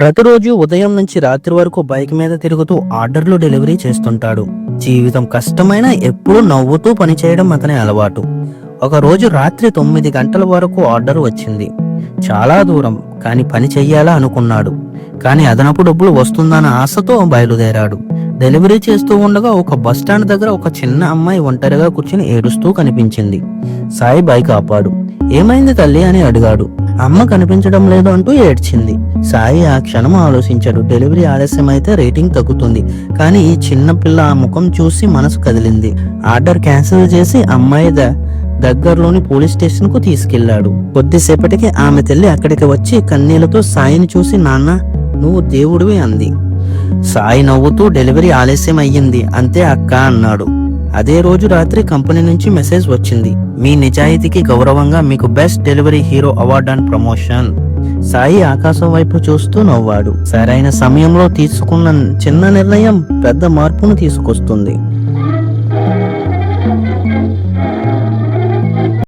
ప్రతిరోజు ఉదయం నుంచి రాత్రి వరకు బైక్ మీద తిరుగుతూ ఆర్డర్లు డెలివరీ చేస్తుంటాడు. జీవితం కష్టమైన ఎప్పుడూ నవ్వుతూ పనిచేయడం అతని అలవాటు. ఒకరోజు రాత్రి తొమ్మిది గంటల వరకు ఆర్డర్ వచ్చింది. చాలా దూరం కానీ పని చెయ్యాలా అనుకున్నాడు. కానీ అదనపు డబ్బులు వస్తుందన్న ఆశతో బయలుదేరాడు. డెలివరీ చేస్తూ ఉండగా ఒక బస్ స్టాండ్ దగ్గర ఒక చిన్న అమ్మాయి ఒంటరిగా కూర్చుని ఏడుస్తూ కనిపించింది. సాయి బైక్ ఆపాడు. ఏమైంది తల్లి? అని అడిగాడు. అమ్మ కనిపించడం లేదు అంటూ ఏడ్చింది. సాయి ఆ క్షణం ఆలోచించాడు. డెలివరీ ఆలస్యం అయితే రేటింగ్ తగ్గుతుంది. కానీ ఈ ఆ ముఖం చూసి మనసు కదిలింది. ఆర్డర్ క్యాన్సిల్ చేసి అమ్మాయి ద- దగ్గరలోని పోలీస్ స్టేషన్కు తీసుకెళ్ళాడు. కొద్దిసేపటికి ఆమె తల్లి అక్కడికి వచ్చి కన్నీళ్ళతో సాయిని చూసి నాన్న నువ్వు దేవుడివి అంది. సాయి నవ్వుతూ డెలివరీ ఆలస్యం అయ్యింది అంతే అక్క అన్నాడు. అదే రోజు రాత్రి కంపెనీ నుంచి మెసేజ్ వచ్చింది. మీ నిజాయితీకి గౌరవంగా మీకు best delivery hero award and promotion. Sai ఆకాశం వైపు చూస్తూ నవ్వాడు. సరైన సమయంలో తీసుకున్న చిన్న నిర్ణయం పెద్ద మార్పును తీసుకొస్తుంది.